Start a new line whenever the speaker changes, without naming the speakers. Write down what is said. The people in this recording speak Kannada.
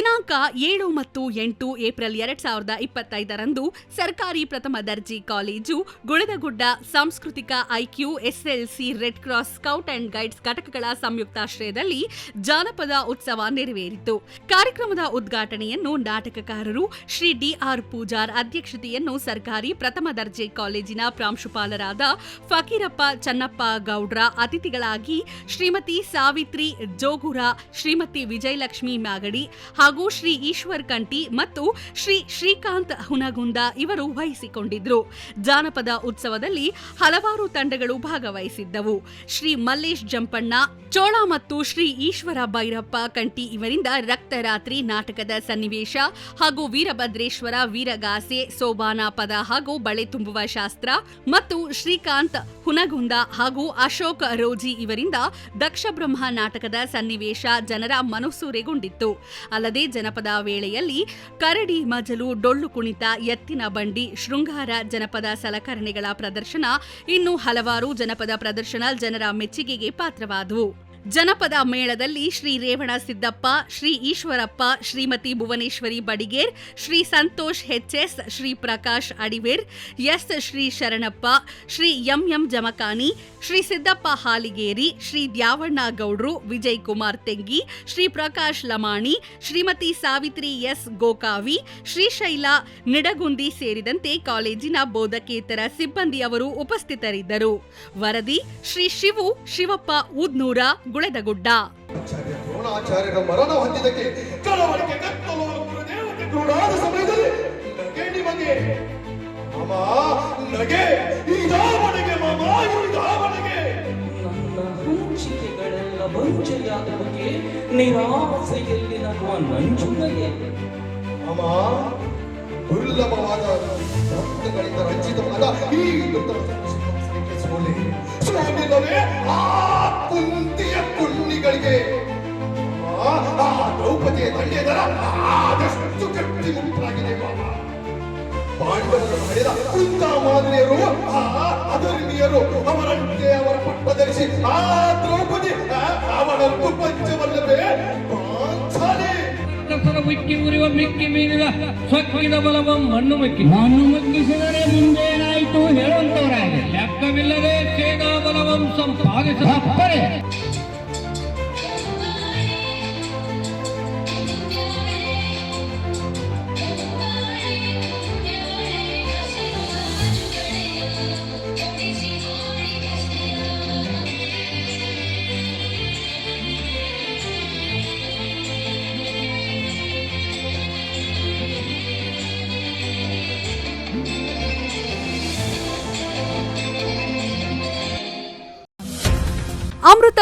ದಿನಾಂಕ ಏಳು ಮತ್ತು ಎಂಟು ಏಪ್ರಿಲ್ ಎರಡ್ ಸಾವಿರದ ಇಪ್ಪತ್ತೈದರಂದು ಸರ್ಕಾರಿ ಪ್ರಥಮ ದರ್ಜೆ ಕಾಲೇಜು, ಗುಳದಗುಡ್ಡ ಸಾಂಸ್ಕೃತಿಕ IQ, SLC, red cross scout and guides ಘಟಕಗಳ ಸಂಯುಕ್ತಾಶ್ರಯದಲ್ಲಿ ಜಾನಪದ ಉತ್ಸವ ನೆರವೇರಿತು. ಕಾರ್ಯಕ್ರಮದ ಉದ್ಘಾಟನೆಯನ್ನು ನಾಟಕಕಾರರು ಶ್ರೀ ಡಿಆರ್ ಪೂಜಾರ್ ಅಧ್ಯಕ್ಷತೆಯನ್ನು ಸರ್ಕಾರಿ ಪ್ರಥಮ ದರ್ಜೆ ಕಾಲೇಜಿನ ಪ್ರಾಂಶುಪಾಲರಾದ ಫಕೀರಪ್ಪ ಚನ್ನಪ್ಪ ಗೌಡ್ರ ಅತಿಥಿಗಳಾಗಿ ಶ್ರೀಮತಿ ಸಾವಿತ್ರಿ ಜೋಗುರ, ಶ್ರೀಮತಿ ವಿಜಯಲಕ್ಷ್ಮಿ ಮ್ಯಾಗಡಿ ಹಾಗೂ ಶ್ರೀ ಈಶ್ವರ್ ಕಂಟಿ ಮತ್ತು ಶ್ರೀ ಶ್ರೀಕಾಂತ್ ಹುನಗುಂದ ಇವರು ವಹಿಸಿಕೊಂಡಿದ್ರು. ಜಾನಪದ ಉತ್ಸವದಲ್ಲಿ ಹಲವಾರು ತಂಡಗಳು ಭಾಗವಹಿಸಿದ್ದವು. ಶ್ರೀ ಮಲ್ಲೇಶ್ ಜಂಪಣ್ಣ, ಚೋಳ ಮತ್ತು ಶ್ರೀ ಈಶ್ವರ ಭೈರಪ್ಪ ಕಂಟಿ ಇವರಿಂದ ರಕ್ತರಾತ್ರಿ ನಾಟಕದ ಸನ್ನಿವೇಶ ಹಾಗೂ ವೀರಭದ್ರೇಶ್ವರ, ವೀರಗಾಸೆ, ಸೋಬಾನ ಪದ ಹಾಗೂ ಬಳೆ ತುಂಬುವ ಶಾಸ್ತ್ರ ಮತ್ತು ಶ್ರೀಕಾಂತ್ ಹುನಗುಂದ ಹಾಗೂ ಅಶೋಕ್ ರೋಜಿ ಇವರಿಂದ ದಕ್ಷ ಬ್ರಹ್ಮ ನಾಟಕದ ಸನ್ನಿವೇಶ ಜನರ ಮನಸ್ಸೂರೆಗೊಂಡಿತ್ತು. ಅಲ್ಲದೆ ಜನಪದ ವೇಳೆಯಲ್ಲಿ ಕರಡಿ, ಮಜಲು, ಡೊಳ್ಳು ಕುಣಿತ, ಎತ್ತಿನ ಬಂಡಿ, ಶೃಂಗಾರ ಜನಪದ ಸಲಕರಣೆಗಳ ಪ್ರದರ್ಶನ ಇನ್ನು ಹಲವಾರು ಜನಪದ ಪ್ರದರ್ಶನ ಜನರ ಮೆಚ್ಚುಗೆಗೆ ಪಾತ್ರವಾದವು. ಜನಪದ ಮೇಳದಲ್ಲಿ Shri Revana Siddappa, Shri Eshwarappa, Shrimati Bhuvaneshwari Badiger, Shri Santosh HS Shri Prakash Adiver, S Shri Sharanappa, Shri M M Jamakani Shri Siddappa Haligeri, Shri Dyavanna Gowdru, Vijay Kumar Tengi, Shri Prakash Lamani, Shrimati Savitri S Gokavi Shrishaila Nidagundi ಸೇರಿದಂತೆ ಕಾಲೇಜಿನ ಬೋಧಕೇತರ ಸಿಬ್ಬಂದಿಯವರು ಉಪಸ್ಥಿತರಿದ್ದರು. ವರದಿ ಶ್ರೀ ಶಿವು ಶಿವಪ್ಪ ಉದ್ನೂರ ಗುಳೆದಗುಡ್ಡ
ಗುಡ್ಡ. ದ್ರೋಣಾಚಾರ್ಯರ ಮರಣ ಹೊಂದಿದಕ್ಕೆ ಕಳವಳಿಕೆ ಕತ್ತಲು ಗುರುದೇವತೆ ಕ್ರೂರಾದ ಸಮಯದಲ್ಲಿ ನಗೆ ನಿಮಗೆ ಮಾಮ ನಗೆ ಇದಾವಣೆಗೆ ಮಾಮ ಇದಾವಣೆಗೆ
ನನ್ನ ಹಂಚಿಕೆಗಳೆಲ್ಲ ಬಂಚೆಯಾದ ಬಗ್ಗೆ ನಿರಾಸೆಯಲ್ಲಿ ನಗುವ
ಮಾಮ ದುರ್ಲಭವಾದ ರಂಜಿತವಾದ ಈ ನೂತನ ದ್ರೌಪದಿಯ ದಂಡೆದರ ಆದಷ್ಟು ಕಟ್ಟಿ ಮುಟ್ಟಾಗಿದೆ ಪಾಂಡವರು ಪಡೆದ ಕುಂತ ಮಾದರಿಯರು ಆ ಅಧರ್ಮಿಯರು ಅವರಂತೆ ಅವರ ಪಟ್ಟ ಧರಿಸಿ ಆ ದ್ರೌಪದಿ ಅವನಂತೂ ಪಂಚವಲ್ಲವೇ ಪಾಂಚಾಲಿ
ಮಿಕ್ಕಿ ಉರಿವ ಮಿಕ್ಕಿ ಮೀನಿದ ಸೊಕ್ಕಿದ ಬಲವ ಮಣ್ಣು ಮಿಕ್ಕಿ.
ಮಣ್ಣು ಮಗ್ಗಿಸಿದರೆ ಮುಂದೇನಾಯಿತು ಹೇಳುವಂತವರಾಗಿ.
ಲೆಕ್ಕವಿಲ್ಲದೆ ಸೇನಾ ಬಲವಂ ಸಂಪಾದಿಸ